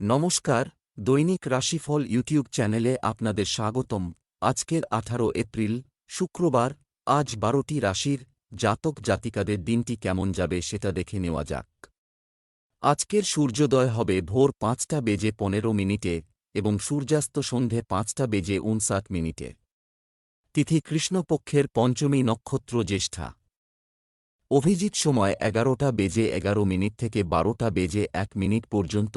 নমস্কার, দৈনিক রাশিফল ইউটিউব চ্যানেলে আপনাদের স্বাগতম। আজকের আঠারো এপ্রিল, শুক্রবার, আজ বারোটি রাশির জাতক জাতিকাদের দিনটি কেমন যাবে সেটা দেখে নেওয়া যাক। আজকের সূর্যোদয় হবে ভোর পাঁচটা বেজে পনেরো মিনিটে এবং সূর্যাস্ত সন্ধে পাঁচটা বেজে উনষাট মিনিটে। তিথি কৃষ্ণপক্ষের পঞ্চমী নক্ষত্র জ্যেষ্ঠা। অভিজিৎ সময় এগারোটা বেজে এগারো মিনিট থেকে বারোটা বেজে এক মিনিট পর্যন্ত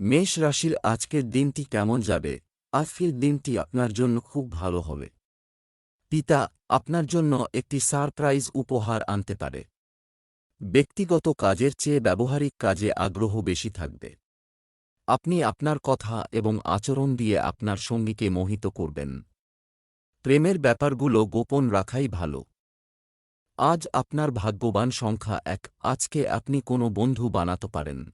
মেষ রাশির আজকের দিনটি কেমন যাবে? আজকের দিনটি আপনার জন্য খুব ভালো হবে। পিতা, আপনার জন্য একটি সারপ্রাইজ উপহার আনতে পারে। ব্যক্তিগত কাজের চেয়ে ব্যবহারিক কাজে আগ্রহ বেশি থাকবে। আপনি আপনার কথা এবং আচরণ দিয়ে আপনার সঙ্গীকে মোহিত করবেন। প্রেমের ব্যাপারগুলো গোপন রাখাই ভালো। আজ আপনার ভাগ্যবান সংখ্যা এক। আজকে আপনি কোনো বন্ধু বানাতে পারেন।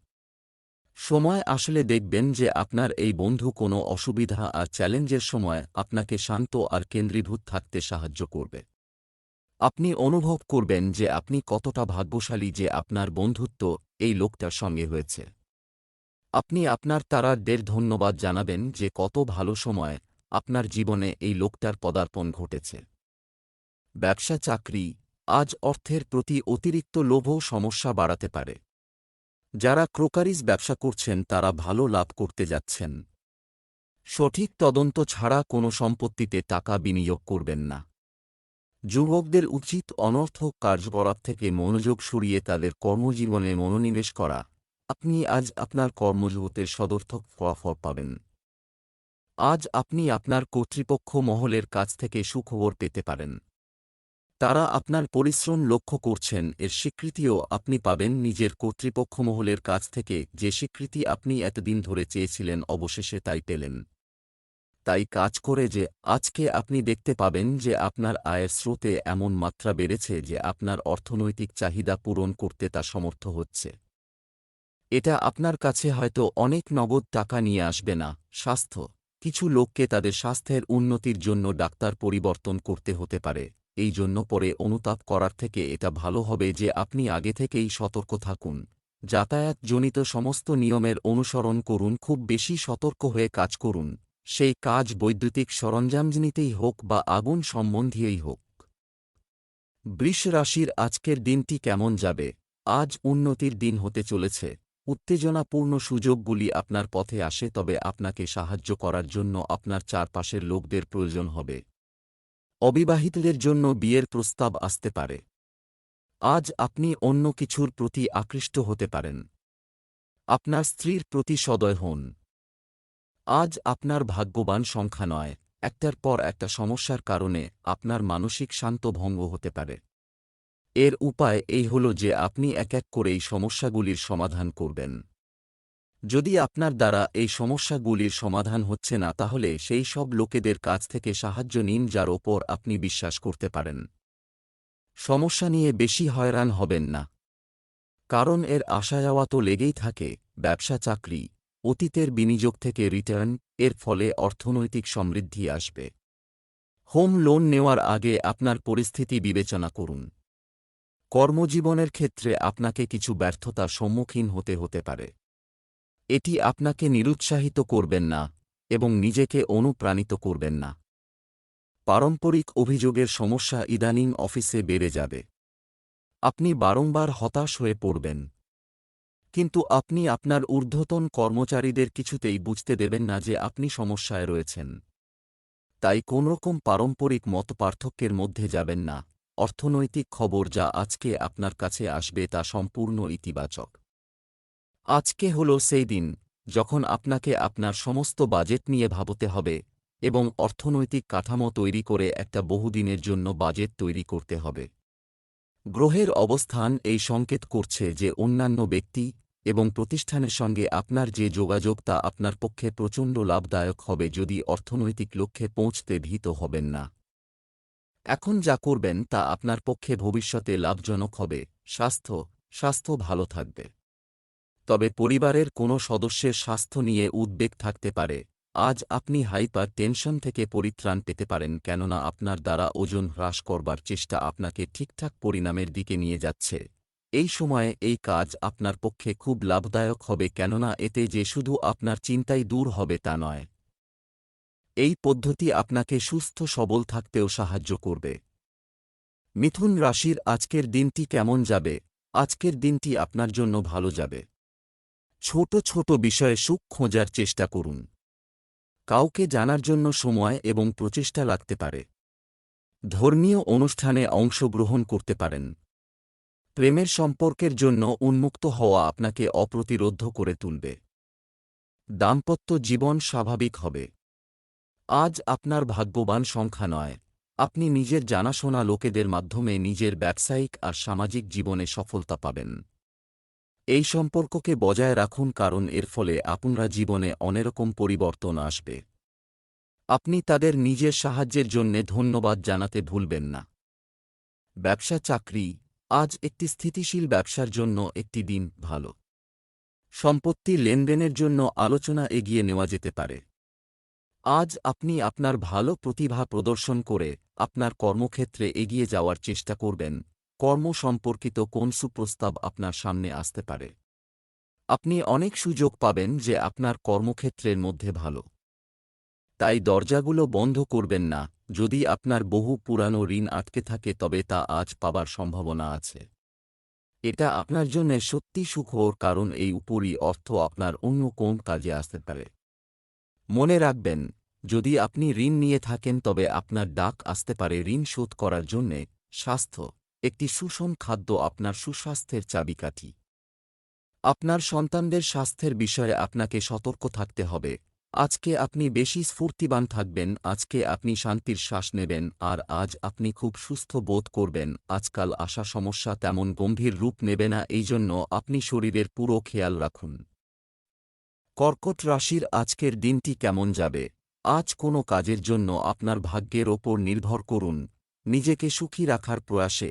সময় আসলে দেখবেন যে আপনার এই বন্ধু কোনো অসুবিধা আর চ্যালেঞ্জের সময় আপনাকে শান্ত আর কেন্দ্রীভূত থাকতে সাহায্য করবে। আপনি অনুভব করবেন যে আপনি কতটা ভাগ্যশালী যে আপনার বন্ধুত্ব এই লোকটার সঙ্গে হয়েছে। আপনি আপনার তারা দের ধন্যবাদ জানাবেন যে কত ভালো সময় আপনার জীবনে এই লোকটার পদার্পণ ঘটেছে। ব্যবসা চাকরি আজ অর্থের প্রতি অতিরিক্ত লোভও সমস্যা বাড়াতে পারে। যারা ক্রোকারিজ ব্যবসা করছেন তারা ভালো লাভ করতে যাচ্ছেন। সঠিক তদন্ত ছাড়া কোনো সম্পত্তিতে টাকা বিনিয়োগ করবেন না। যুবকদের উচিত অনর্থক কার্যকলাপ থেকে মনোযোগ সরিয়ে তাদের কর্মজীবনে মনোনিবেশ করা। আপনি আজ আপনার কর্মজগতের সদর্থক ফলাফল পাবেন। আজ আপনি আপনার কর্তৃপক্ষ মহলের কাছ থেকে সুখবর পেতে পারেন। তারা আপনার পরিশ্রম লক্ষ্য করছেন, এর স্বীকৃতিও আপনি পাবেন নিজের কর্তৃপক্ষ মহলের কাছ থেকে, যে স্বীকৃতি আপনি এতদিন ধরে চেয়েছিলেন অবশেষে তাই পেলেন। তাই কাজ করে যে, আজকে আপনি দেখতে পাবেন যে আপনার আয়ের স্রোতে এমন মাত্রা বেড়েছে যে আপনার অর্থনৈতিক চাহিদা পূরণ করতে তা সমর্থ হচ্ছে। এটা আপনার কাছে হয়তো অনেক নগদ টাকা নিয়ে আসবে না, স্বাস্থ্য। কিছু লোককে তাদের স্বাস্থ্যের উন্নতির জন্য ডাক্তার পরিবর্তন করতে হতে পারে। এই জন্য পরে অনুতাপ করার থেকে এটা ভালো হবে যে আপনি আগে থেকেই সতর্ক থাকুন। যাতায়াতজনিত সমস্ত নিয়মের অনুসরণ করুন, খুব বেশি সতর্ক হয়ে কাজ করুন। সেই কাজ বৈদ্যুতিক সরঞ্জামজনিতেই হোক বা আগুন সম্বন্ধীয়ই হোক। বৃষ রাশির আজকের দিনটি কেমন যাবে? আজ উন্নতির দিন হতে চলেছে। উত্তেজনাপূর্ণ সুযোগগুলি আপনার পথে আসে, তবে আপনাকে সাহায্য করার জন্য আপনার চারপাশের লোকদের প্রয়োজন হবে। অবিবাহিতদের জন্য বিয়ের প্রস্তাব আসতে পারে। আজ আপনি অন্য কিছুর প্রতি আকৃষ্ট হতে পারেন। আপনার স্ত্রীর প্রতি সদয় হন। আজ আপনার ভাগ্যবান সংখ্যা নয়, একটার পর একটা সমস্যার কারণে আপনার মানসিক শান্ত ভঙ্গ হতে পারে। এর উপায় এই হল যে আপনি এক এক করে এই সমস্যাগুলির সমাধান করবেন। যদি আপনার দ্বারা এই সমস্যাগুলির সমাধান হচ্ছে না, তাহলে সেই সব লোকেদের কাছ থেকে সাহায্য নিন, যার ওপর আপনি বিশ্বাস করতে পারেন। সমস্যা নিয়ে বেশি হয়রান হবেন না। কারণ এর আশা যাওয়া তো লেগেই থাকে, ব্যবসা, চাকরি, অতীতের বিনিয়োগ থেকে রিটার্ন, এর ফলে অর্থনৈতিক সমৃদ্ধি আসবে। হোম লোন নেওয়ার আগে আপনার পরিস্থিতি বিবেচনা করুন। কর্মজীবনের ক্ষেত্রে আপনাকে কিছু ব্যর্থতা সম্মুখীন হতে হতে পারে। এটি আপনাকে নিরুৎসাহিত করবেন না এবং নিজেকে অনুপ্রাণিত করবেন না। পারম্পরিক অভিযোগের সমস্যা ইদানিং অফিসে বেড়ে যাবে। আপনি বারংবার হতাশ হয়ে পড়বেন। কিন্তু আপনি আপনার ঊর্ধ্বতন কর্মচারীদের কিছুতেই বুঝতে দেবেন না যে আপনি সমস্যায় রয়েছেন। তাই কোনরকম পারম্পরিক মত পার্থক্যের মধ্যে যাবেন না। অর্থনৈতিক খবর যা আজকে আপনার কাছে আসবে তা সম্পূর্ণ ইতিবাচক। আজকে হল সেই দিন, যখন আপনাকে আপনার সমস্ত বাজেট নিয়ে ভাবতে হবে এবং অর্থনৈতিক কাঠামো তৈরি করে একটা বহুদিনের জন্য বাজেট তৈরি করতে হবে। গ্রহের অবস্থান এই সংকেত করছে যে অন্যান্য ব্যক্তি এবং প্রতিষ্ঠানের সঙ্গে আপনার যে যোগাযোগ তা আপনার পক্ষে প্রচণ্ড লাভদায়ক হবে যদি অর্থনৈতিক লক্ষ্যে পৌঁছতে ভীত হবেন না। এখন যা করবেন তা আপনার পক্ষে ভবিষ্যতে লাভজনক হবে। স্বাস্থ্য স্বাস্থ্য ভালো থাকবে। তবে পরিবারের কোনো সদস্যের স্বাস্থ্য নিয়ে উদ্বেগ থাকতে পারে। আজ আপনি হাইপার টেনশন থেকে পরিত্রাণ পেতে পারেন কেননা আপনার দ্বারা ওজন হ্রাস করবার চেষ্টা আপনাকে ঠিকঠাক পরিণামের দিকে নিয়ে যাচ্ছে। এই সময়ে এই কাজ আপনার পক্ষে খুব লাভদায়ক হবে কেননা এতে যে শুধু আপনার চিন্তাই দূর হবে তা নয়। এই পদ্ধতি আপনাকে সুস্থ সবল থাকতেও সাহায্য করবে। মিথুন রাশির আজকের দিনটি কেমন যাবে? আজকের দিনটি আপনার জন্য ভালো যাবে। ছোট ছোট বিষয়ে সুখ খোঁজার চেষ্টা করুন। কাউকে জানার জন্য সময় এবং প্রচেষ্টা লাগতে পারে। ধর্মীয় অনুষ্ঠানে অংশগ্রহণ করতে পারেন। প্রেমের সম্পর্কের জন্য উন্মুক্ত হওয়া আপনাকে অপ্রতিরোধ করে তুলবে। দাম্পত্য জীবন স্বাভাবিক হবে। আজ আপনার ভাগ্যবান সংখ্যা নয়। আপনি নিজের জানাশোনা লোকেদের মাধ্যমে নিজের ব্যবসায়িক আর সামাজিক জীবনে সফলতা পাবেন। এই সম্পর্ককে বজায় রাখুন কারণ এর ফলে আপনারা জীবনে অনেরকম পরিবর্তন আসবে। আপনি তাদের নিজের সাহায্যের জন্যে ধন্যবাদ জানাতে ভুলবেন না। ব্যবসা চাকরি, আজ একটি স্থিতিশীল ব্যবসার জন্য একটি দিন ভালো। সম্পত্তি লেনদেনের জন্য আলোচনা এগিয়ে নেওয়া যেতে পারে। আজ আপনি আপনার ভালো প্রতিভা প্রদর্শন করে আপনার কর্মক্ষেত্রে এগিয়ে যাওয়ার চেষ্টা করবেন। কর্ম সম্পর্কিত কোন সুপ্রস্তাব আপনার সামনে আসতে পারে। আপনি অনেক সুযোগ পাবেন যে আপনার কর্মক্ষেত্রের মধ্যে ভালো। তাই দরজাগুলো বন্ধ করবেন না। যদি আপনার বহু পুরানো ঋণ আটকে থাকে, তবে তা আজ পাবার সম্ভাবনা আছে। এটা আপনার জন্য সত্যি সুখর কারণ এই উপরই অর্থ আপনার অন্য কোন কাজে আসতে পারে। মনে রাখবেন, যদি আপনি ঋণ নিয়ে থাকেন, তবে আপনার ডাক আসতে পারে ঋণ শোধ করার জন্যে। স্বাস্থ্য একটি সুষম খাদ্য আপনার সুস্বাস্থ্যের চাবিকাঠি। আপনার সন্তানদের স্বাস্থ্যের বিষয়ে আপনাকে সতর্ক থাকতে হবে। আজকে আপনি বেশি স্ফূর্তিবান থাকবেন, আজকে আপনি শান্তির শ্বাস নেবেন, আর আজ আপনি খুব সুস্থ বোধ করবেন। আজকাল আসা সমস্যা তেমন গম্ভীর রূপ নেবে না এই জন্য আপনি শরীরের পুরো খেয়াল রাখুন। কর্কট রাশির আজকের দিনটি কেমন যাবে? আজ কোনো কাজের জন্য আপনার ভাগ্যের ওপর নির্ভর করুন। নিজেকে সুখী রাখার প্রয়াসে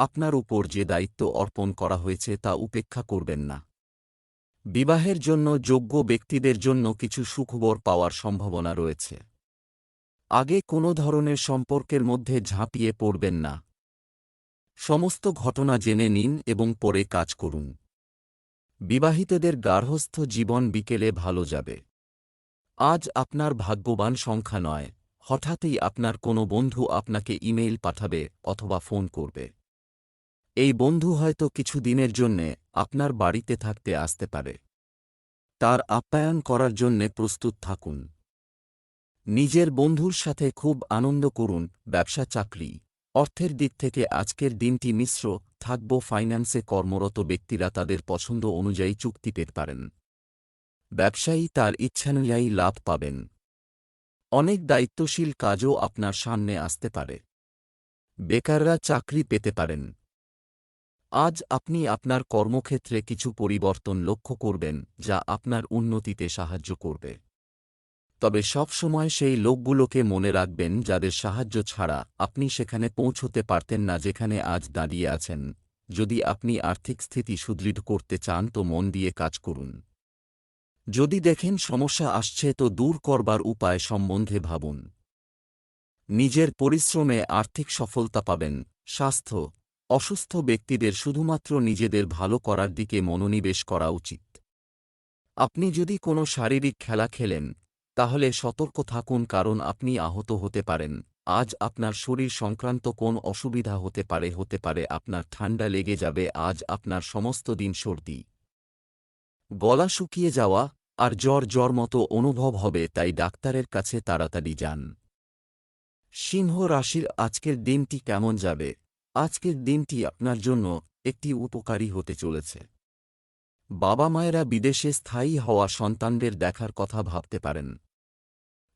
আপনার উপর যে দায়িত্ব অর্পণ করা হয়েছে তা উপেক্ষা করবেন না। বিবাহের জন্য যোগ্য ব্যক্তিদের জন্য কিছু সুখবর পাওয়ার সম্ভাবনা রয়েছে। আগে কোনো ধরনের সম্পর্কের মধ্যে ঝাঁপিয়ে পড়বেন না। সমস্ত ঘটনা জেনে নিন এবং পরে কাজ করুন। বিবাহিতদের গার্হস্থ জীবন বিকেলে ভালো যাবে। আজ আপনার ভাগ্যবান সংখ্যা নয়, হঠাৎই আপনার কোনো বন্ধু আপনাকে ইমেইল পাঠাবে অথবা ফোন করবে। এই বন্ধু হয়তো কিছু দিনের জন্যে আপনার বাড়িতে থাকতে আসতে পারে। তার আপ্যায়ন করার জন্যে প্রস্তুত থাকুন। নিজের বন্ধুর সাথে খুব আনন্দ করুন, ব্যবসা চাকরি। অর্থের দিক থেকে আজকের দিনটি মিশ্র, থাকব ফাইন্যান্সে কর্মরত ব্যক্তিরা তাদের পছন্দ অনুযায়ী চুক্তি পেতে পারেন। ব্যবসায়ী তার ইচ্ছানুযায়ী লাভ পাবেন। অনেক দায়িত্বশীল কাজও আপনার সামনে আসতে পারে। বেকাররা চাকরি পেতে পারেন। আজ আপনি আপনার কর্মক্ষেত্রে কিছু পরিবর্তন লক্ষ্য করবেন, যা আপনার উন্নতিতে সাহায্য করবে। তবে সব সময় সেই লোকগুলোকে মনে রাখবেন, যাদের সাহায্য ছাড়া আপনি সেখানে পৌঁছতে পারতেন না, যেখানে আজ দাঁড়িয়ে আছেন। যদি আপনি আর্থিক স্থিতি সুদৃঢ় করতে চান, তো মন দিয়ে কাজ করুন। যদি দেখেন সমস্যা আসছে, তো দূর করবার উপায় সম্বন্ধে ভাবুন। নিজের পরিশ্রমে আর্থিক সফলতা পাবেন। স্বাস্থ্য অসুস্থ ব্যক্তিদের শুধুমাত্র নিজেদের ভালো করার দিকে মনোনিবেশ করা উচিত। আপনি যদি কোনো শারীরিক খেলা খেলেন, তাহলে সতর্ক থাকুন কারণ আপনি আহত হতে পারেন। আজ আপনার শরীর সংক্রান্ত কোন অসুবিধা হতে পারে হতে পারে আপনার ঠান্ডা লেগে যাবে, আজ আপনার সমস্ত দিন সর্দি। গলা শুকিয়ে যাওয়া আর জ্বর জ্বর মতো অনুভব হবে, তাই ডাক্তারের কাছে তাড়াতাড়ি যান। সিংহ রাশির আজকের দিনটি কেমন যাবে? আজকের দিনটি আপনার জন্য একটি উপকারী হতে চলেছে। বাবা মায়েরা বিদেশে স্থায়ী হওয়া সন্তানদের দেখার কথা ভাবতে পারেন।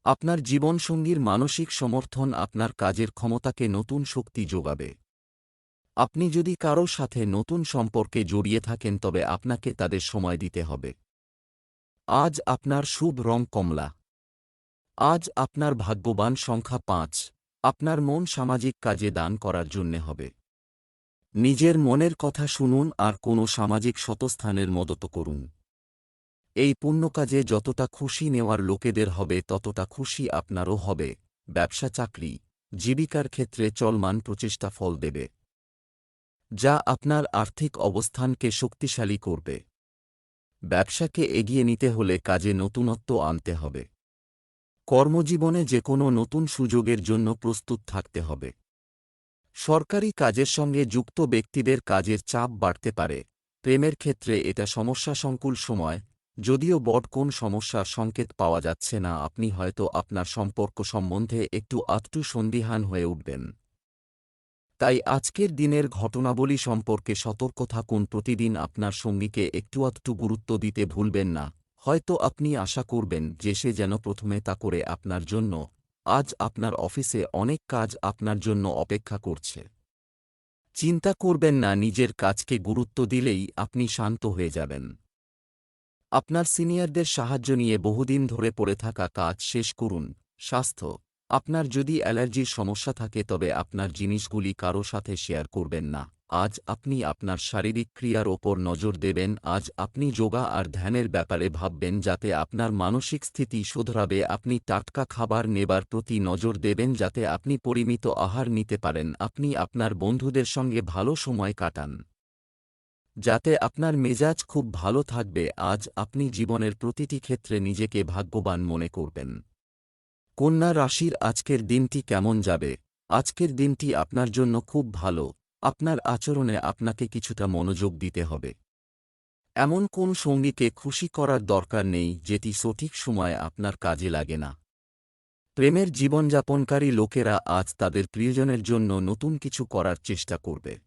আপনার জীবনসঙ্গীর মানসিক সমর্থন আপনার কাজের ক্ষমতাকে নতুন শক্তি যোগাবে। আপনি যদি কারও সাথে নতুন সম্পর্কে জড়িয়ে থাকেন, তবে আপনাকে তাদের সময় দিতে হবে। আজ আপনার শুভ রং কমলা। আজ আপনার ভাগ্যবান সংখ্যা পাঁচ। আপনার মন সামাজিক কাজে দান করার জন্যে হবে। নিজের মনের কথা শুনুন আর কোনো সামাজিক শতস্থানের মদত করুন। এই পুণ্য কাজে যতটা খুশি নেওয়ার লোকেদের হবে, ততটা খুশি আপনারও হবে। ব্যবসা, চাকরি, জীবিকার ক্ষেত্রে চলমান প্রচেষ্টা ফল দেবে। যা আপনার আর্থিক অবস্থানকে শক্তিশালী করবে। ব্যবসাকে এগিয়ে নিতে হলে কাজে নতুনত্ব আনতে হবে। কর্মজীবনে যে কোনো নতুন সুযোগের জন্য প্রস্তুত থাকতে হবে। সরকারি কাজের সঙ্গে যুক্ত ব্যক্তিদের কাজের চাপ বাড়তে পারে। প্রেমের ক্ষেত্রে এটা সমস্যাসংকুল সময়, যদিও বট কোন সমস্যার সংকেত পাওয়া যাচ্ছে না, আপনি হয়তো আপনার সম্পর্ক সম্বন্ধে একটু আত্মু সন্দিহান হয়ে উঠবেন। তাই আজকের দিনের ঘটনাবলী সম্পর্কে সতর্ক থাকুন, প্রতিদিন আপনার সঙ্গীকে একটু আধটু গুরুত্ব দিতে ভুলবেন না। হয়তো আপনি আশা করবেন যে সে যেন প্রথমে তা করে আপনার জন্য, আজ আপনার অফিসে অনেক কাজ আপনার জন্য অপেক্ষা করছে। চিন্তা করবেন না, নিজের কাজকে গুরুত্ব দিলেই আপনি শান্ত হয়ে যাবেন। আপনার সিনিয়রদের সাহায্য নিয়ে বহুদিন ধরে পড়ে থাকা কাজ শেষ করুন, স্বাস্থ্য। আপনার যদি অ্যালার্জির সমস্যা থাকে তবে আপনার জিনিসগুলি কারও সাথে শেয়ার করবেন না। আজ আপনি আপনার শারীরিক ক্রিয়ার ওপর নজর দেবেন, আজ আপনি যোগা আর ধ্যানের ব্যাপারে ভাববেন যাতে আপনার মানসিক স্থিতি শোধরাবে, আপনি টাটকা খাবার নেবার প্রতি নজর দেবেন যাতে আপনি পরিমিত আহার নিতে পারেন, আপনি আপনার বন্ধুদের সঙ্গে ভালো সময় কাটান। যাতে আপনার মেজাজ খুব ভালো থাকবে, আজ আপনি জীবনের প্রতিটি ক্ষেত্রে নিজেকে ভাগ্যবান মনে করবেন। কন্যা রাশির আজকের দিনটি কেমন যাবে? আজকের দিনটি আপনার জন্য খুব ভালো। আপনার আচরণে আপনাকে কিছুটা মনোযোগ দিতে হবে। এমন কোন সঙ্গীকে খুশি করার দরকার নেই, যেটি সঠিক সময়ে আপনার কাজে লাগে না। প্রেমের জীবনযাপনকারী লোকেরা আজ তাদের প্রিয়জনের জন্য নতুন কিছু করার চেষ্টা করবে।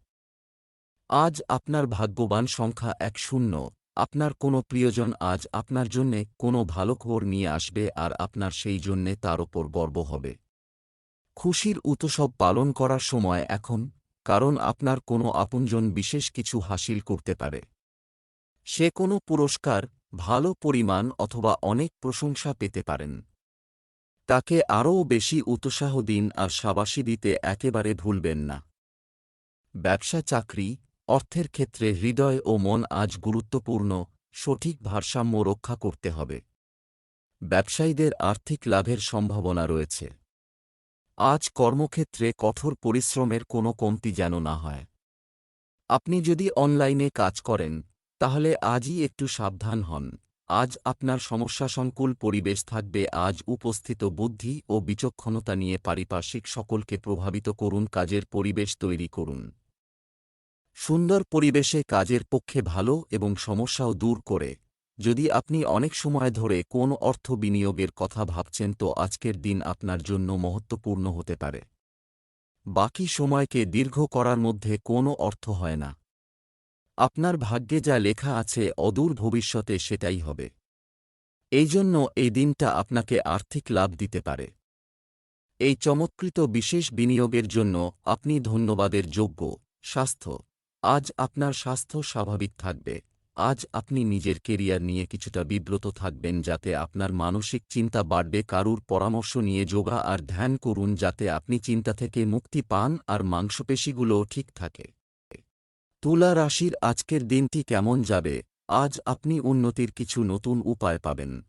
আজ আপনার ভাগ্যবান সংখ্যা এক শূন্য। আপনার কোনো প্রিয়জন আজ আপনার জন্যে কোনো ভালো খবর নিয়ে আসবে আর আপনার সেই জন্যে তার ওপর গর্ব হবে। খুশির উৎসব পালন করার সময় এখন, কারণ আপনার কোনো আপনজন বিশেষ কিছু হাসিল করতে পারে। সে কোনো পুরস্কার, ভালো পরিমাণ অথবা অনেক প্রশংসা পেতে পারেন। তাকে আরও বেশি উৎসাহ দিন আর সাবাসী দিতে একেবারে ভুলবেন না। ব্যবসা চাকরি অর্থের ক্ষেত্রে হৃদয় ও মন আজ গুরুত্বপূর্ণ, সঠিক ভারসাম্য রক্ষা করতে হবে। ব্যবসায়ীদের আর্থিক লাভের সম্ভাবনা রয়েছে। আজ কর্মক্ষেত্রে কঠোর পরিশ্রমের কোনো কমতি যেন না হয়। আপনি যদি অনলাইনে কাজ করেন, তাহলে আজই একটু সাবধান হন। আজ আপনার সমস্যাসংকুল পরিবেশ থাকবে, আজ উপস্থিত বুদ্ধি ও বিচক্ষণতা নিয়ে পারিপার্শ্বিক সকলকে প্রভাবিত করুন, কাজের পরিবেশ তৈরি করুন। সুন্দর পরিবেশে কাজের পক্ষে ভালো এবং সমস্যাও দূর করে। যদি আপনি অনেক সময় ধরে কোন অর্থ বিনিয়োগের কথা ভাবছেন তো আজকের দিন আপনার জন্য মহত্বপূর্ণ হতে পারে। বাকি সময়কে দীর্ঘ করার মধ্যে কোনো অর্থ হয় না। আপনার ভাগ্যে যা লেখা আছে অদূর ভবিষ্যতে সেটাই হবে। এই জন্য এই দিনটা আপনাকে আর্থিক লাভ দিতে পারে। এই চমৎকৃত বিশেষ বিনিয়োগের জন্য আপনি ধন্যবাদের যোগ্য, স্বাস্থ্য আজ আপনার স্বাস্থ্য স্বাভাবিক থাকবে। আজ আপনি নিজের কেরিয়ার নিয়ে কিছুটা বিব্রত থাকবেন যাতে আপনার মানসিক চিন্তা বাড়বে। কারুর পরামর্শ নিয়ে যোগা আর ধ্যান করুন যাতে আপনি চিন্তা থেকে মুক্তি পান আর মাংসপেশিগুলোও ঠিক থাকে। তুলা রাশির আজকের দিনটি কেমন যাবে? আজ আপনি উন্নতির কিছু নতুন উপায় পাবেন।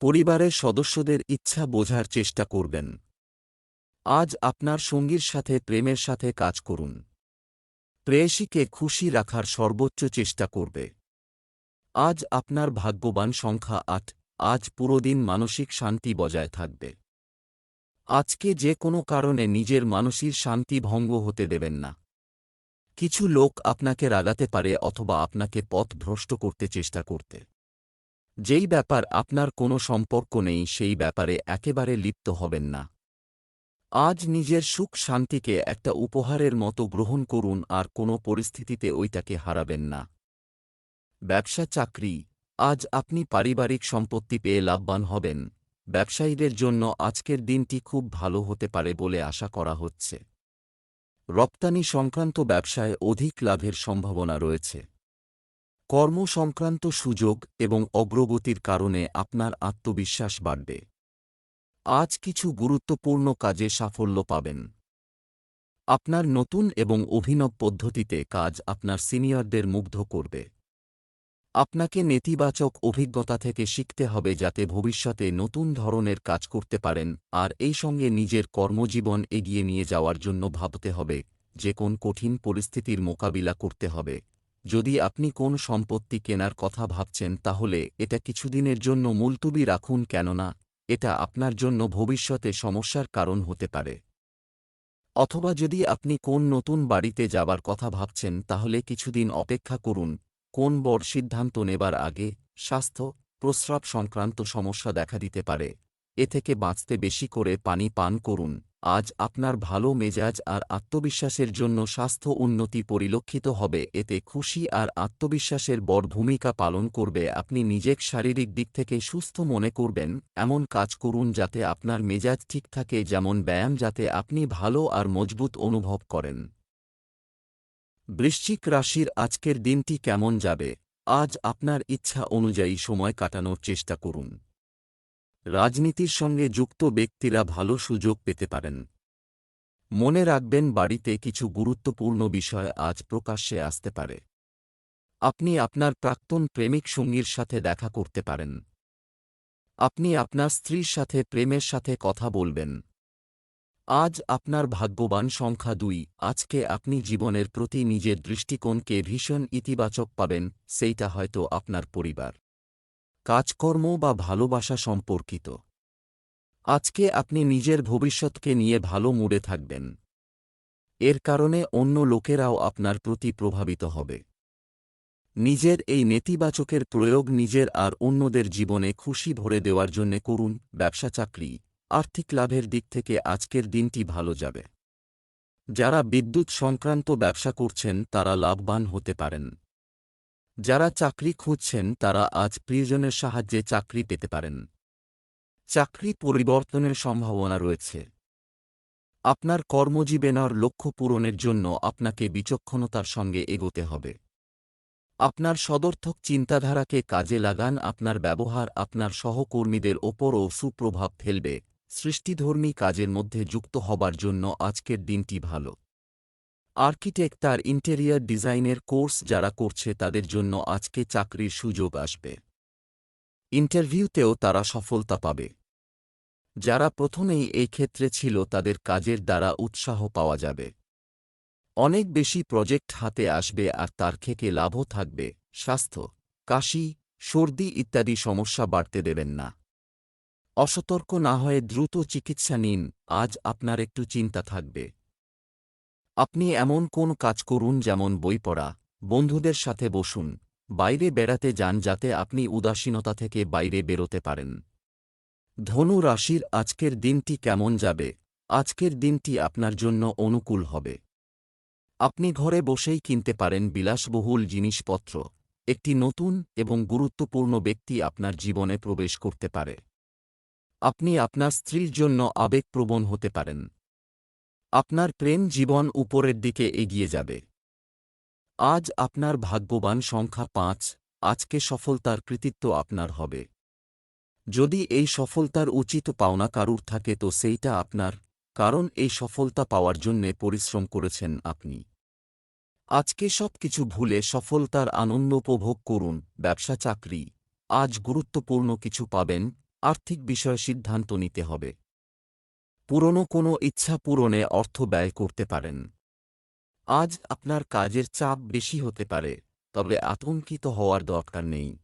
পরিবারের সদস্যদের ইচ্ছা বোঝার চেষ্টা করবেন। আজ আপনার সঙ্গীর সাথে, প্রেমের সাথে কাজ করুন। প্রেয়সীকে খুশি রাখার সর্বোচ্চ চেষ্টা করবে। আজ আপনার ভাগ্যবান সংখ্যা আট, আজ পুরোদিন মানসিক শান্তি বজায় থাকবে। আজকে যে কোনো কারণে নিজের মানসিক শান্তি ভঙ্গ হতে দেবেন না। কিছু লোক আপনাকে রাগাতে পারে অথবা আপনাকে পথ ভ্রষ্ট করতে চেষ্টা করতে। যেই ব্যাপার আপনার কোনো সম্পর্ক নেই, সেই ব্যাপারে একেবারে লিপ্ত হবেন না। আজ নিজের সুখ শান্তিকে একটা উপহারের মতো গ্রহণ করুন আর কোনো পরিস্থিতিতে ওইটাকে হারাবেন না। ব্যবসা চাকরি, আজ আপনি পারিবারিক সম্পত্তি পেয়ে লাভবান হবেন। ব্যবসায়ীদের জন্য আজকের দিনটি খুব ভালো হতে পারে বলে আশা করা হচ্ছে। রপ্তানি সংক্রান্ত ব্যবসায় অধিক লাভের সম্ভাবনা রয়েছে। কর্ম সংক্রান্ত সুযোগ এবং অগ্রগতির কারণে আপনার আত্মবিশ্বাস বাড়বে। আজ কিছু গুরুত্বপূর্ণ কাজে সাফল্য পাবেন। আপনার নতুন এবং অভিনব পদ্ধতিতে কাজ আপনার সিনিয়রদের মুগ্ধ করবে। আপনাকে নেতিবাচক অভিজ্ঞতা থেকে শিখতে হবে যাতে ভবিষ্যতে নতুন ধরনের কাজ করতে পারেন আর এই সঙ্গে নিজের কর্মজীবন এগিয়ে নিয়ে যাওয়ার জন্য ভাবতে হবে, যে কোন কঠিন পরিস্থিতির মোকাবিলা করতে হবে। যদি আপনি কোন সম্পত্তি কেনার কথা ভাবছেন তাহলে এটা কিছুদিনের জন্য মুলতুবি রাখুন কেননা এটা আপনার জন্য ভবিষ্যতে সমস্যার কারণ হতে পারে। অথবা যদি আপনি কোন নতুন বাড়িতে যাবার কথা ভাবছেন, তাহলে কিছুদিন অপেক্ষা করুন, কোন বড় সিদ্ধান্ত নেবার আগে স্বাস্থ্য, প্রস্রাব সংক্রান্ত সমস্যা দেখা দিতে পারে। এ থেকে বাঁচতে বেশি করে পানি পান করুন। আজ আপনার ভালো মেজাজ আর আত্মবিশ্বাসের জন্য স্বাস্থ্য উন্নতি পরিলক্ষিত হবে। এতে খুশি আর আত্মবিশ্বাসের বড় ভূমিকা পালন করবে। আপনি নিজেক শারীরিক দিক থেকে সুস্থ মনে করবেন। এমন কাজ করুন যাতে আপনার মেজাজ ঠিক থাকে, যেমন ব্যায়াম, যাতে আপনি ভালো আর মজবুত অনুভব করেন। বৃশ্চিক রাশির আজকের দিনটি কেমন যাবে? আজ আপনার ইচ্ছা অনুযায়ী সময় কাটানোর চেষ্টা করুন। রাজনীতির সঙ্গে যুক্ত ব্যক্তিরা ভালো সুযোগ পেতে পারেন। মনে রাখবেন, বাড়িতে কিছু গুরুত্বপূর্ণ বিষয় আজ প্রকাশ্যে আসতে পারে। আপনি আপনার প্রাক্তন প্রেমিক সঙ্গীর সাথে দেখা করতে পারেন। আপনি আপনার স্ত্রীর সাথে প্রেমের সাথে কথা বলবেন। আজ আপনার ভাগ্যবান সংখ্যা দুই। আজকে আপনি জীবনের প্রতি নিজের দৃষ্টিকোণকে ভীষণ ইতিবাচক পাবেন, সেইটা হয়তো আপনার পরিবার। কাজকর্ম বা ভালোবাসা সম্পর্কিত। আজকে আপনি নিজের ভবিষ্যৎকে নিয়ে ভালো মুডে থাকবেন। এর কারণে অন্য লোকেরাও আপনার প্রতি প্রভাবিত হবে। নিজের এই নেতিবাচকের প্রয়োগ নিজের আর অন্যদের জীবনে খুশি ভরে দেওয়ার জন্যে করুন ব্যবসা চাকরি, আর্থিক লাভের দিক থেকে আজকের দিনটি ভালো যাবে। যারা বিদ্যুৎ সংক্রান্ত ব্যবসা করছেন তারা লাভবান হতে পারেন। যারা চাকরি খুঁজছেন, তারা আজ প্রিয়জনের সাহায্যে চাকরি পেতে পারেন। চাকরি পরিবর্তনের সম্ভাবনা রয়েছে। আপনার কর্মজীবনের লক্ষ্য পূরণের জন্য আপনাকে বিচক্ষণতার সঙ্গে এগোতে হবে। আপনার সদর্থক চিন্তাধারাকে কাজে লাগান, আপনার ব্যবহার আপনার সহকর্মীদের ওপরও সুপ্রভাব ফেলবে। সৃষ্টিধর্মী কাজের মধ্যে যুক্ত হবার জন্য আজকের দিনটি ভালো। আর্কিটেক্ট তার ইন্টেরিয়ার ডিজাইনের কোর্স যারা করছে তাদের জন্য আজকে চাকরির সুযোগ আসবে। ইন্টারভিউতেও তারা সফলতা পাবে। যারা প্রথমেই এই ক্ষেত্রে ছিল তাদের কাজের দ্বারা উৎসাহ পাওয়া যাবে। অনেক বেশি প্রজেক্ট হাতে আসবে আর তার থেকে লাভও থাকবে। স্বাস্থ্য, কাশি, সর্দি ইত্যাদি সমস্যা বাড়তে দেবেন না। অসতর্ক না হয়ে দ্রুত চিকিৎসা নিন, আজ আপনার একটু চিন্তা থাকবে। আপনি এমন কোন কাজ করুন যেমন বই পড়া, বন্ধুদের সাথে বসুন, বাইরে বেড়াতে যান যাতে আপনি উদাসীনতা থেকে বাইরে বেরোতে পারেন। ধনু রাশির আজকের দিনটি কেমন যাবে? আজকের দিনটি আপনার জন্য অনুকূল হবে। আপনি ঘরে বসেই কিনতে পারেন বিলাসবহুল জিনিসপত্র, একটি নতুন এবং গুরুত্বপূর্ণ ব্যক্তি আপনার জীবনে প্রবেশ করতে পারে। আপনি আপনার স্ত্রীর জন্য আবেগপ্রবণ হতে পারেন। আপনার প্রেম জীবন উপরের দিকে এগিয়ে যাবে। আজ আপনার ভাগ্যবান সংখ্যা পাঁচ, আজকে সফলতার কৃতিত্ব আপনার হবে। যদি এই সফলতার উচিত পাওনা কারুর থাকে তো সেইটা আপনার, কারণ এই সফলতা পাওয়ার জন্যে পরিশ্রম করেছেন আপনি। আজকে সব কিছু ভুলে সফলতার আনন্দ উপভোগ করুন, ব্যবসা, চাকরি। আজ গুরুত্বপূর্ণ কিছু পাবেন, আর্থিক বিষয়ে সিদ্ধান্ত নিতে হবে। পুরনো কোনো ইচ্ছা পূরণে অর্থ ব্যয় করতে পারেন। আজ আপনার কাজের চাপ বেশি হতে পারে, তবে আতঙ্কিত হওয়ার দরকার নেই।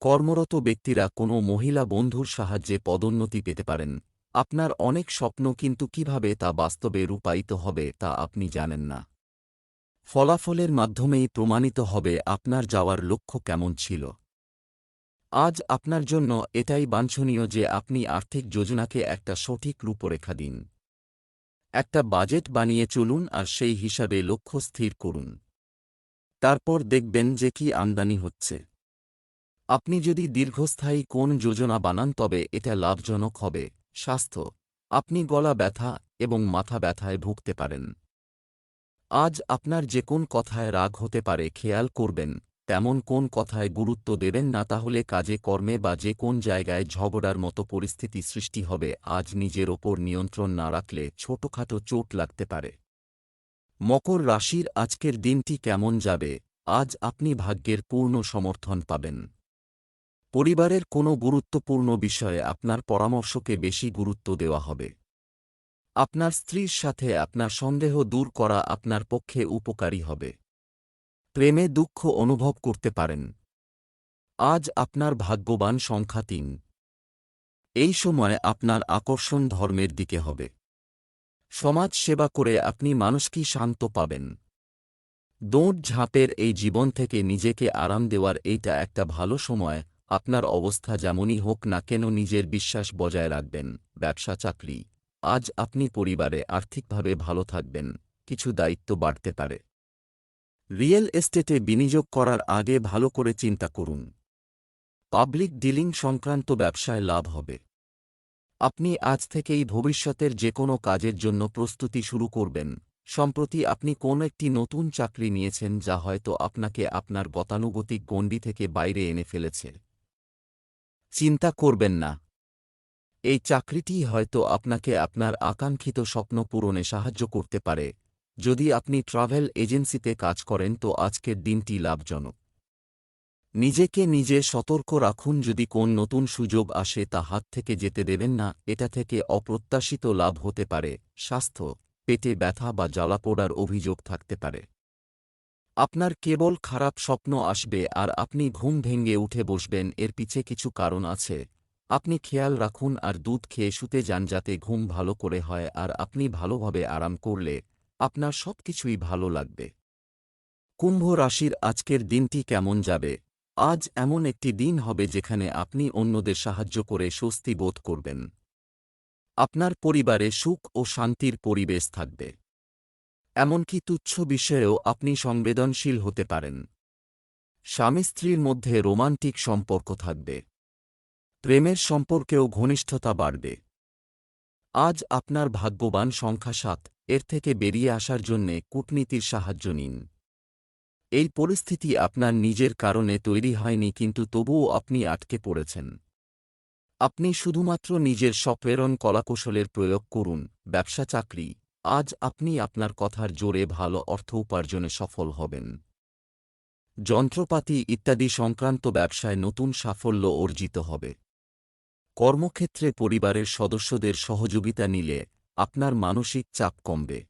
কর্মরত ব্যক্তিরা কোনো মহিলা বন্ধুর সাহায্যে পদোন্নতি পেতে পারেন। আপনার অনেক স্বপ্ন কিন্তু কীভাবে তা বাস্তবে রূপায়িত হবে তা আপনি জানেন না। ফলাফলের মাধ্যমেই প্রমাণিত হবে আপনার যাওয়ার লক্ষ্য কেমন ছিল। আজ আপনার জন্য এটাই বাঞ্ছনীয় যে আপনি আর্থিক যোজনাকে একটা সঠিক রূপরেখা দিন। একটা বাজেট বানিয়ে চলুন আর সেই হিসাবে লক্ষ্য স্থির করুন। তারপর দেখবেন যে কি আমদানি হচ্ছে। আপনি যদি দীর্ঘস্থায়ী কোন যোজনা বানান তবে এটা লাভজনক হবে। স্বাস্থ্য, আপনি গলা ব্যথা এবং মাথা ব্যথায় ভুগতে পারেন। আজ আপনার যে কোন কথায় রাগ হতে পারে খেয়াল করবেন। তেমন কোন কথায় গুরুত্ব দেবেন না, তাহলে কাজে, কর্মে বা যে কোন জায়গায় ঝগড়ার মতো পরিস্থিতি সৃষ্টি হবে, আজ নিজের ওপর নিয়ন্ত্রণ না রাখলে ছোটখাটো চোট লাগতে পারে। মকর রাশির আজকের দিনটি কেমন যাবে? আজ আপনি ভাগ্যের পূর্ণ সমর্থন পাবেন। পরিবারের কোনো গুরুত্বপূর্ণ বিষয়ে আপনার পরামর্শকে বেশি গুরুত্ব দেওয়া হবে। আপনার স্ত্রীর সাথে আপনার সন্দেহ দূর করা আপনার পক্ষে উপকারী হবে। প্রেমে দুঃখ অনুভব করতে পারেন। আজ আপনার ভাগ্যবান সংখ্যা তিন। এই সময় আপনার আকর্ষণ ধর্মের দিকে হবে। সমাজ সেবা করে আপনি মানুষকে শান্ত পাবেন। দৌড় ঝাঁপের এই জীবন থেকে নিজেকে আরাম দেওয়ার এইটা একটা ভালো সময়, আপনার অবস্থা যেমনই হোক না কেন নিজের বিশ্বাস বজায় রাখবেন, ব্যবসা, চাকরি। আজ আপনি পরিবারে আর্থিকভাবে ভালো থাকবেন, কিছু দায়িত্ব বাড়তে পারে। রিয়েল এস্টেটে বিনিয়োগ করার আগে ভালো করে চিন্তা করুন। পাবলিক ডিলিং সংক্রান্ত ব্যবসায় লাভ হবে। আপনি আজ থেকেই ভবিষ্যতের যে কোনো কাজের জন্য প্রস্তুতি শুরু করবেন, সম্প্রতি আপনি কোন একটি নতুন চাকরি নিয়েছেন যা হয়তো আপনাকে আপনার গতানুগতিক গণ্ডি থেকে বাইরে এনে ফেলেছে। চিন্তা করবেন না। এই চাকরিটি হয়তো আপনাকে আপনার আকাঙ্ক্ষিত স্বপ্ন পূরণে সাহায্য করতে পারে। যদি আপনি ট্রাভেল এজেন্সিতে কাজ করেন তো আজকের দিনটি লাভজনক। নিজেকে নিজে সতর্ক রাখুন যদি কোন নতুন সুযোগ আসে তা হাত থেকে যেতে দেবেন না, এটা থেকে অপ্রত্যাশিত লাভ হতে পারে, স্বাস্থ্য, পেটে ব্যথা বা জ্বালাপোড়ার অভিযোগ থাকতে পারে। আপনার কেবল খারাপ স্বপ্ন আসবে আর আপনি ঘুম ভেঙে উঠে বসবেন, এর পিছে কিছু কারণ আছে। আপনি খেয়াল রাখুন আর দুধ খেয়ে শুতে যান যাতে ঘুম ভালো করে হয় আর আপনি ভালোভাবে আরাম করলে আপনার সব কিছুই ভালো লাগবে। কুম্ভ রাশির আজকের দিনটি কেমন যাবে? আজ এমন একটি দিন হবে যেখানে আপনি অন্যদের সাহায্য করে স্বস্তি বোধ করবেন। আপনার পরিবারে সুখ ও শান্তির পরিবেশ থাকবে। এমনকি তুচ্ছ বিষয়েও আপনি সংবেদনশীল হতে পারেন। স্বামী স্ত্রীর মধ্যে রোমান্টিক সম্পর্ক থাকবে। প্রেমের সম্পর্কেও ঘনিষ্ঠতা বাড়বে। আজ আপনার ভাগ্যবান সংখ্যা সাত। এর থেকে বেরিয়ে আসার জন্যে কূটনীতির সাহায্য নিন। এই পরিস্থিতি আপনার নিজের কারণে তৈরি হয়নি কিন্তু তবুও আপনি আটকে পড়েছেন। আপনি শুধুমাত্র নিজের স্বপ্রেরণ কলাকৌশলের প্রয়োগ করুন, ব্যবসা চাকরি, আজ আপনি আপনার কথার জোরে ভালো অর্থ উপার্জনে সফল হবেন। যন্ত্রপাতি ইত্যাদি সংক্রান্ত ব্যবসায় নতুন সাফল্য অর্জিত হবে। কর্মক্ষেত্রে পরিবারের সদস্যদের সহযোগিতা নিলে আপনার মানসিক চাপ কমবে।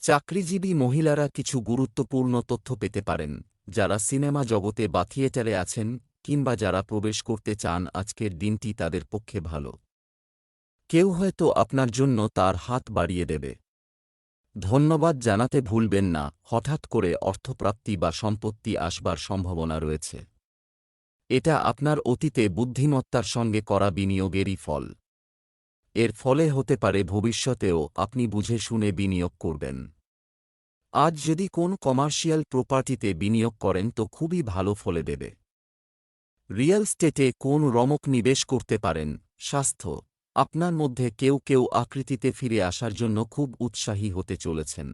চাকরিজীবী মহিলারা কিছু গুরুত্বপূর্ণ তথ্য পেতে পারেন, যারা সিনেমা জগতে বা থিয়েটারে আছেন, কিংবা যারা প্রবেশ করতে চান আজকের দিনটি তাদের পক্ষে ভালো। কেউ হয়তো আপনার জন্য তার হাত বাড়িয়ে দেবে। ধন্যবাদ জানাতে ভুলবেন না, হঠাৎ করে অর্থপ্রাপ্তি বা সম্পত্তি আসবার সম্ভাবনা রয়েছে। এটা আপনার অতীতে বুদ্ধিমত্তার সঙ্গে করা বিনিয়োগেরই ফল। এর ফলে হতে পারে ভবিষ্যতেও আপনি বুঝে শুনে বিনিয়োগ করবেন। আজ যদি কোন কমার্শিয়াল প্রপার্টিতে বিনিয়োগ করেন তো খুবই ভালো ফলে দেবে। রিয়েল স্টেটে কোন রমক নিবেশ করতে পারেন, স্বাস্থ্য, আপনার মধ্যে কেউ কেউ আকৃতিতে ফিরে আসার জন্য খুব উৎসাহী হতে চলেছেন।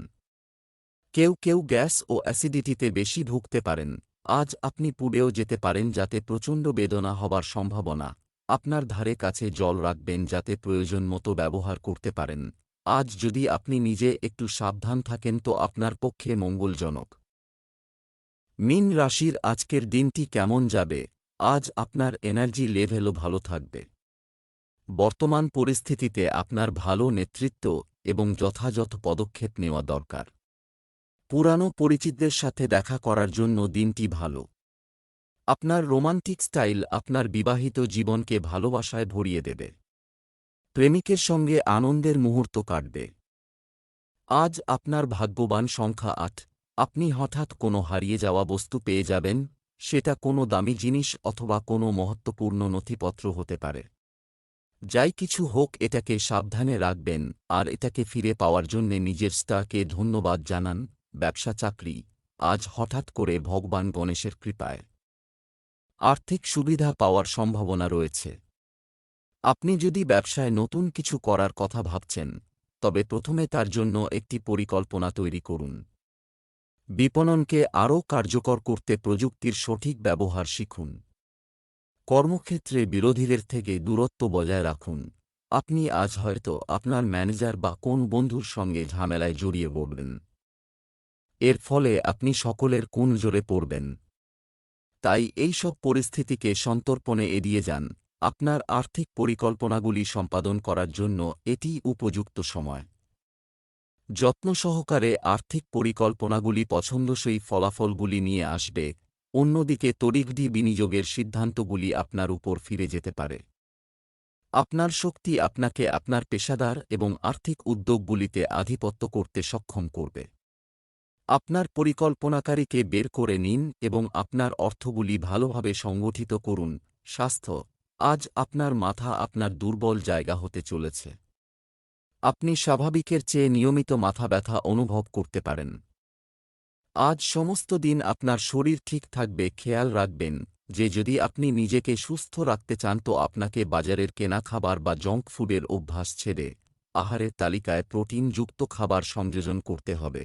কেউ কেউ গ্যাস ও অ্যাসিডিটিতে বেশি ভুগতে পারেন, আজ আপনি পুড়েও যেতে পারেন যাতে প্রচণ্ড বেদনা হবার সম্ভাবনা আপনার ধারে কাছে জল রাখবেন যাতে প্রয়োজন মতো ব্যবহার করতে পারেন। আজ যদি আপনি নিজে একটু সাবধান থাকেন তো আপনার পক্ষে মঙ্গলজনক। মিন রাশির আজকের দিনটি কেমন যাবে? আজ আপনার এনার্জি লেভেলও ভালো থাকবে। বর্তমান পরিস্থিতিতে আপনার ভালো নেতৃত্ব এবং যথাযথ পদক্ষেপ নেওয়া দরকার। পুরানো পরিচিতদের সাথে দেখা করার জন্য দিনটি ভালো। আপনার রোমান্টিক স্টাইল আপনার বিবাহিত জীবনকে ভালোবাসায় ভরিয়ে দেবে। প্রেমিকের সঙ্গে আনন্দের মুহূর্ত কাটবে। আজ আপনার ভাগ্যবান সংখ্যা আট। আপনি হঠাৎ কোনো হারিয়ে যাওয়া বস্তু পেয়ে যাবেন, সেটা কোনো দামি জিনিস অথবা কোনো মহত্বপূর্ণ নথিপত্র হতে পারে। যাই কিছু হোক, এটাকে সাবধানে রাখবেন আর এটাকে ফিরে পাওয়ার জন্যে নিজের স্টারকে ধন্যবাদ জানান, ব্যবসা চাকরি। আজ হঠাৎ করে ভগবান গণেশের কৃপায়। আর্থিক সুবিধা পাওয়ার সম্ভাবনা রয়েছে। আপনি যদি ব্যবসায় নতুন কিছু করার কথা ভাবছেন, তবে প্রথমে তার জন্য একটি পরিকল্পনা তৈরি করুন। বিপণনকে আরও কার্যকর করতে প্রযুক্তির সঠিক ব্যবহার শিখুন। কর্মক্ষেত্রে বিরোধীদের থেকে দূরত্ব বজায় রাখুন। আপনি আজ হয়তো আপনার ম্যানেজার বা কোন বন্ধুর সঙ্গে ঝামেলায় জড়িয়ে পড়বেন। এর ফলে আপনি সকলের কোন জোরে পড়বেন? তাই এই সব পরিস্থিতিকে সন্তর্পণে এড়িয়ে যান। আপনার আর্থিক পরিকল্পনাগুলি সম্পাদন করার জন্য এটি উপযুক্ত সময়। যত্ন সহকারে আর্থিক পরিকল্পনাগুলি পছন্দসই ফলাফলগুলি নিয়ে আসবে, অন্যদিকে তড়িঘড়ি বিনিয়োগের সিদ্ধান্তগুলি আপনার উপর ফিরে যেতে পারে। আপনার শক্তি আপনাকে আপনার পেশাদার এবং আর্থিক উদ্যোগগুলিতে আধিপত্য করতে সক্ষম করবে। আপনার পরিকল্পনাকারীকে বের করে নিন এবং আপনার অর্থগুলি ভালোভাবে সংগঠিত করুন। স্বাস্থ্য। আজ আপনার মাথা আপনার দুর্বল জায়গা হতে চলেছে। আপনি স্বাভাবিকের চেয়ে নিয়মিত মাথা ব্যথা অনুভব করতে পারেন। আজ সমস্ত দিন আপনার শরীর ঠিক থাকবে, খেয়াল রাখবেন যে যদি আপনি নিজেকে সুস্থ রাখতে চান তো আপনাকে বাজারের কেনা খাবার বা জঙ্ক ফুডের অভ্যাস ছেড়ে আহারের তালিকায় প্রোটিনযুক্ত খাবার সংযোজন করতে হবে।